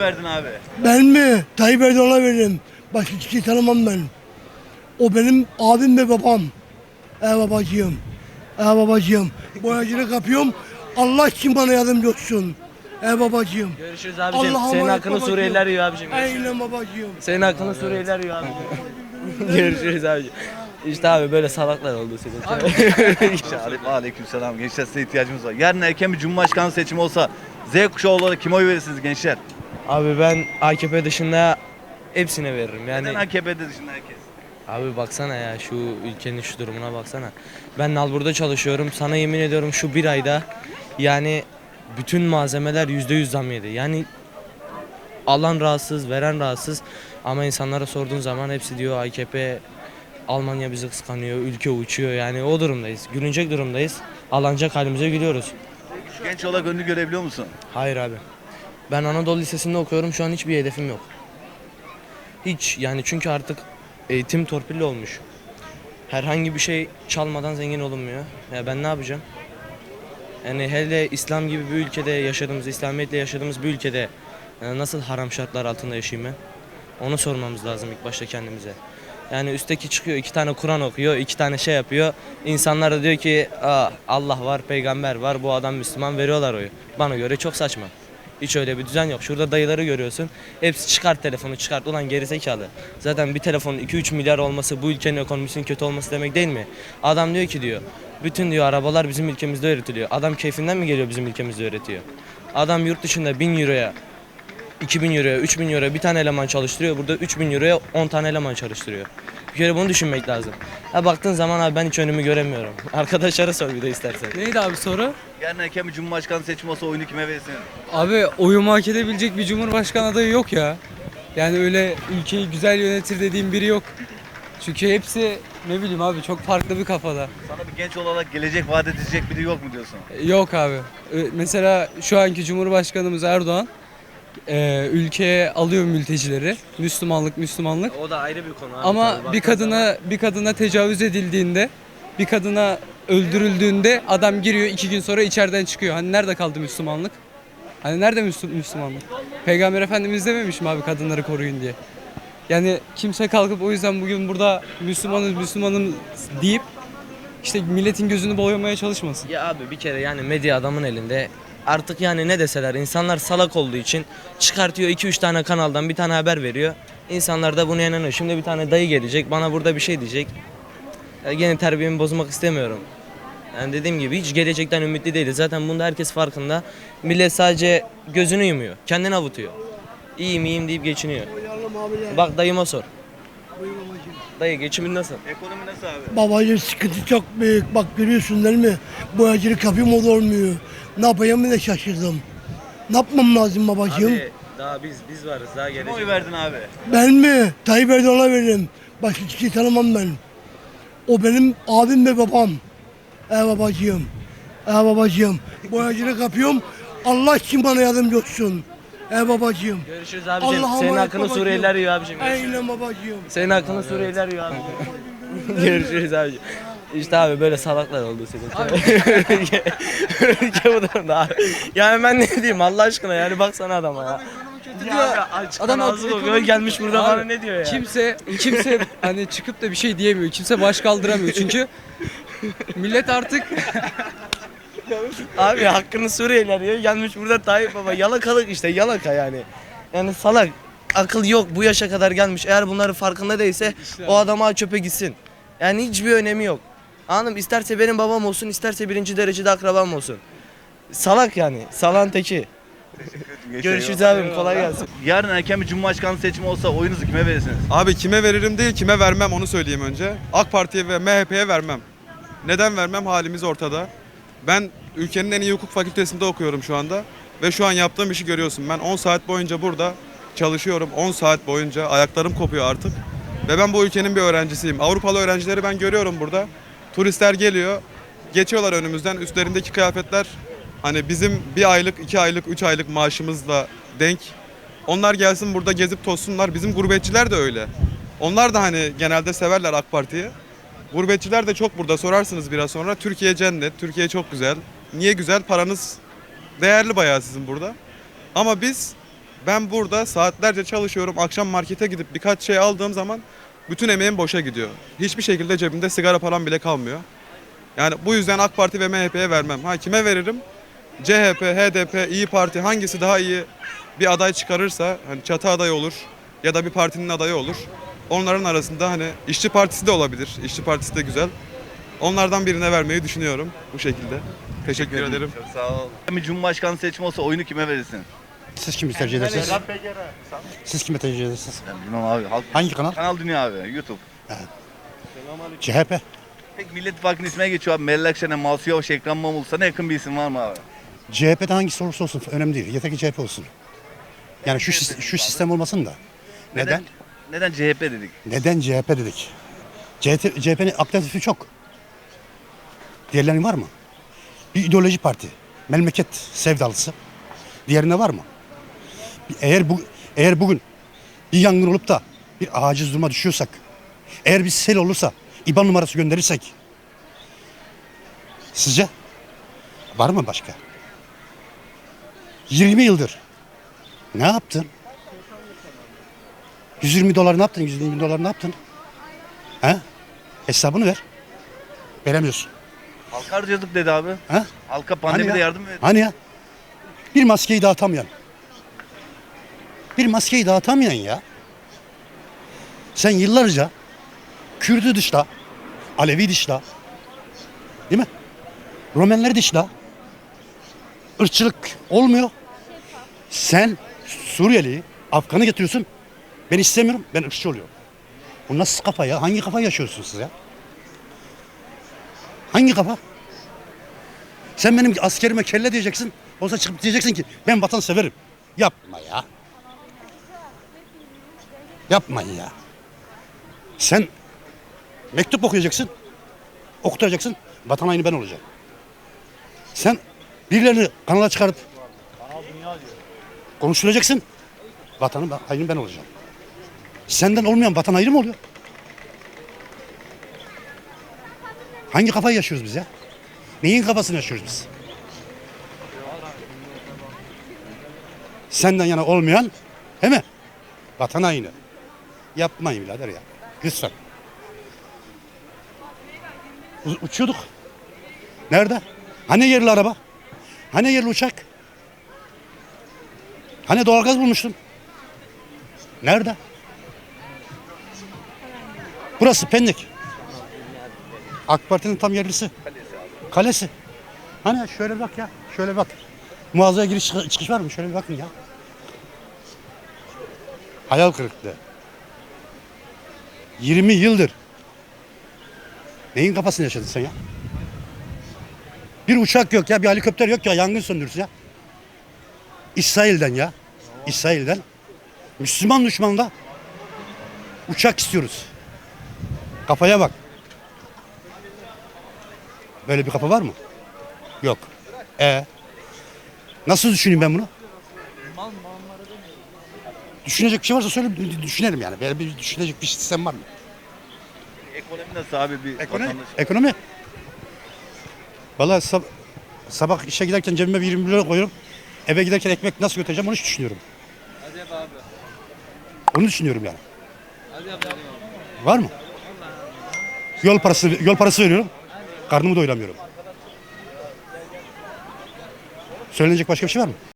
verdin abi? Ben mi? Tayyip Erdoğan'a veririm. Başka kişiyi tanımam ben. O benim abim ve babam. E babacığım. E babacığım. Boyacını kapıyorum. Allah için bana yardımcı olsun. E babacığım. Görüşürüz abicim. Allah'a Senin emanet hakkını babacığım. Suriyeliler yiyor abicim. Aynen babacığım. Senin hakkını Suriyeliler yiyor abicim. Görüşürüz abicim. İşte abi böyle salaklar oldu senin. Arif aleykümselam. Gençler size ihtiyacımız var. Yarın erken bir cumhurbaşkanı seçimi olsa Z kuşağı olarak kime oy verirsiniz gençler? Abi ben AKP dışında hepsine veririm. Yani Neden AKP'de dışında herkes? abi baksana ya şu ülkenin şu durumuna baksana. Ben Nalbur'da çalışıyorum. Sana yemin ediyorum şu bir ayda yani bütün malzemeler yüzde yüz zam yedi. Yani alan rahatsız, veren rahatsız. Ama insanlara sorduğun zaman hepsi diyor AKP Almanya bizi kıskanıyor, ülke uçuyor. Yani o durumdayız. Gülünecek durumdayız. Alanacak halimize gülüyoruz. Genç olarak önünü görebiliyor musun? Hayır abi. Ben Anadolu Lisesi'nde okuyorum. Şu an hiçbir hedefim yok. Hiç yani çünkü artık eğitim torpilli olmuş. Herhangi bir şey çalmadan zengin olunmuyor. Ya ben ne yapacağım? Yani hele İslam gibi bir ülkede yaşadığımız, İslamiyetle yaşadığımız bir ülkede e, nasıl haram şartlar altında yaşayayım ben? Onu sormamız lazım ilk başta kendimize. Yani üstteki çıkıyor iki tane Kur'an okuyor, iki tane şey yapıyor. İnsanlar da diyor ki Aa, Allah var, peygamber var, bu adam Müslüman veriyorlar oyu. Bana göre çok saçma. Hiç öyle bir düzen yok. Şurada dayıları görüyorsun. Hepsi çıkart telefonu çıkart. Ulan gerizekalı. Zaten bir telefonun 2-3 milyar olması bu ülkenin ekonomisinin kötü olması demek değil mi? Adam diyor ki diyor. Bütün diyor arabalar bizim ülkemizde üretiliyor. Adam keyfinden mi geliyor bizim ülkemizde üretiyor? Adam yurt dışında 1000 euroya 2000 euroya, 3000 euroya bir tane eleman çalıştırıyor. Burada 3000 euroya 10 tane eleman çalıştırıyor. Bir kere bunu düşünmek lazım. Ha baktığın zaman abi ben hiç önümü göremiyorum. Arkadaşlara sor bir de istersen. Neydi abi soru? Yarın erken bir cumhurbaşkanı seçimi olsa oyunu kime verirsin? Abi oyumu hak edebilecek bir cumhurbaşkanı adayı yok ya. Yani öyle ülkeyi güzel yönetir dediğim biri yok. Çünkü hepsi ne bileyim abi çok farklı bir kafada. Sana bir genç olarak gelecek vaat edecek biri yok mu diyorsun? Yok abi. Mesela şu anki Cumhurbaşkanımız Erdoğan e, ülkeye alıyor mültecileri. Müslümanlık, Müslümanlık. O da ayrı bir konu abi. Ama Tabii bir baktığın kadına bir kadına tecavüz edildiğinde, bir kadına öldürüldüğünde adam giriyor iki gün sonra içeriden çıkıyor. Hani nerede kaldı Müslümanlık? Hani nerede Müslü- Müslümanlık? Peygamber Efendimiz dememiş mi abi kadınları koruyun diye? Yani kimse kalkıp o yüzden bugün burada Müslümanız Müslümanım deyip işte milletin gözünü boyamaya çalışmasın. Ya abi bir kere yani medya adamın elinde. Artık yani ne deseler insanlar salak olduğu için çıkartıyor 2-3 tane kanaldan bir tane haber veriyor. İnsanlar da buna inanıyor. Şimdi bir tane dayı gelecek bana burada bir şey diyecek. Ya gene terbiyemi bozmak istemiyorum. Yani dediğim gibi hiç gelecekten ümitli değiliz. Zaten bunda herkes farkında. Millet sadece gözünü yumuyor. Kendini avutuyor. İyiyim iyiyim deyip geçiniyor. Bak dayıma sor. Dayı geçimin nasıl? Ekonomi nasıl abi? Babacığım sıkıntı çok büyük. Bak görüyorsun değil mi? Boyacını kapıyorum o da olmuyor. Ne yapayım da şaşırdım. Ne yapmam lazım babacığım? Abi daha biz biz varız daha gelecek. oy verdin abi? Ben mi? Tayyip Erdoğan'a veririm. Başka kişiyi tanımam ben. O benim abim ve babam. E babacığım. E babacığım. Boyacını kapıyorum. Allah için bana yardımcı olsun. E babacığım. Görüşürüz abicim. Allah'a Senin emanet hakkını babacığım. Suriyeliler yiyor abicim. Aynen babacığım. Senin hakkını Suriyeliler yiyor abicim. Görüşürüz abicim. İşte abi böyle salaklar oldu senin. Ülke bu durumda abi. Yani ben ne diyeyim Allah aşkına yani baksana adama ya. Ya abi aç Adam adam ağzı kokuyor gelmiş burada Abi, bana ne diyor ya. Kimse kimse hani çıkıp da bir şey diyemiyor. Kimse baş kaldıramıyor çünkü millet artık Abi hakkını Suriyeliler yiyor gelmiş burada Tayyip Baba yalakalık işte yalaka yani. Yani salak akıl yok bu yaşa kadar gelmiş eğer bunların farkında değilse o adama çöpe gitsin. Yani hiçbir önemi yok. Anladın mı? İsterse benim babam olsun isterse birinci derecede akrabam olsun. Salak yani salan teki. Görüşürüz abim kolay gelsin. Yarın erken bir cumhurbaşkanı seçimi olsa oyunuzu kime verirsiniz? Abi kime veririm değil kime vermem onu söyleyeyim önce. AK Parti'ye ve MHP'ye vermem. Neden vermem halimiz ortada. Ben ülkenin en iyi hukuk fakültesinde okuyorum şu anda. Ve şu an yaptığım işi görüyorsun. Ben 10 saat boyunca burada çalışıyorum. 10 saat boyunca ayaklarım kopuyor artık. Ve ben bu ülkenin bir öğrencisiyim. Avrupalı öğrencileri ben görüyorum burada. Turistler geliyor. Geçiyorlar önümüzden. Üstlerindeki kıyafetler hani bizim bir aylık, iki aylık, üç aylık maaşımızla denk. Onlar gelsin burada gezip tozsunlar. Bizim gurbetçiler de öyle. Onlar da hani genelde severler AK Parti'yi. Gurbetçiler de çok burada sorarsınız biraz sonra. Türkiye cennet, Türkiye çok güzel. Niye güzel? Paranız değerli bayağı sizin burada. Ama biz Ben burada saatlerce çalışıyorum. Akşam markete gidip birkaç şey aldığım zaman bütün emeğim boşa gidiyor. Hiçbir şekilde cebimde sigara param bile kalmıyor. Yani bu yüzden AK Parti ve MHP'ye vermem. Ha kime veririm? CHP, HDP, İyi Parti hangisi daha iyi bir aday çıkarırsa hani çatı adayı olur ya da bir partinin adayı olur. Onların arasında hani İşçi Partisi de olabilir. İşçi Partisi de güzel. Onlardan birine vermeyi düşünüyorum bu şekilde. Teşekkür ederim. Çok sağ ol. Cumhurbaşkanı seçimi olsa oyunu kime verirsin? Siz kimi tercih edersiniz? Siz kimi tercih edersiniz? Ben bilmem abi. Halk... Hangi kanal? Kanal Dünya abi. YouTube. CHP. Peki Millet İttifakı'nın ismine geçiyor abi. Meral Akşener, Masu Yavaş, Ekrem İmamoğlu. Sana yakın bir isim var mı abi? CHP'de hangisi olursa olsun önemli değil. Yeter ki CHP olsun. Yani şu sis- şu sistem olmasın da. Neden? Neden CHP dedik? Neden CHP dedik? CHP, CHP'nin alternatifi çok. Diğerlerinin var mı? Bir ideoloji parti. Memleket sevdalısı. Diğerinde var mı? Eğer bu eğer bugün bir yangın olup da bir aciz duruma düşüyorsak, eğer bir sel olursa IBAN numarası gönderirsek sizce var mı başka? 20 yıldır ne yaptın? 120 dolar ne yaptın? 120 dolar ne yaptın? He? Hesabını ver. Veremiyorsun. Halka harcadık dedi abi. Ha? Halka pandemide Hani ya? yardım verdi. Hani ya? Bir maskeyi dağıtamayan. Bir maskeyi dağıtamayan ya. Sen yıllarca Kürdü dışla, Alevi dışla, değil mi? Romenleri dışla. Irkçılık olmuyor. Sen Suriyeli, Afgan'ı getiriyorsun. Ben istemiyorum, ben ırkçı oluyorum. Bu nasıl kafa ya? Hangi kafa yaşıyorsunuz siz ya? Hangi kafa? Sen benim askerime kelle diyeceksin. Olsa çıkıp diyeceksin ki ben vatan severim. Yapma ya. Yapmayın ya. Sen mektup okuyacaksın. Okutacaksın. Vatan haini ben olacağım. Sen birilerini kanala çıkarıp konuşturacaksın. Vatanın haini ben olacağım. Senden olmayan vatan haini mi oluyor? Hangi kafayı yaşıyoruz biz ya? Neyin kafasını yaşıyoruz biz? Senden yana olmayan, değil mi? Vatan haini. Yapmayın birader ya. Lütfen. U- uçuyorduk. Nerede? Hani yerli araba? Hani yerli uçak? Hani doğalgaz bulmuştun? Nerede? Burası Pendik. AK Parti'nin tam yerlisi. Kalesi. Hani şöyle bak ya. Şöyle bak. Mağazaya giriş çıkış- var mı? Şöyle bir bakın ya. Hayal kırıklığı. 20 yıldır. Neyin kafasını yaşadın sen ya? Bir uçak yok ya, bir helikopter yok ya, yangın söndürürsün ya. İsrail'den ya. İsrail'den. Müslüman düşmanla uçak istiyoruz. Kafaya bak. Böyle bir kafa var mı? Yok. E Nasıl düşüneyim ben bunu? Düşünecek bir şey varsa söyle düşünelim yani. Böyle bir düşünecek bir sistem var mı? Ekonomi nasıl abi bir Ekonomi. vatandaş? Ekonomi. Vallahi sab- sabah işe giderken cebime bir 20 lira koyuyorum. Eve giderken ekmek nasıl götüreceğim onu hiç düşünüyorum. Onu düşünüyorum yani. Var mı? Yol parası yol parası veriyorum. Karnımı doyuramıyorum. Söylenecek başka bir şey var mı?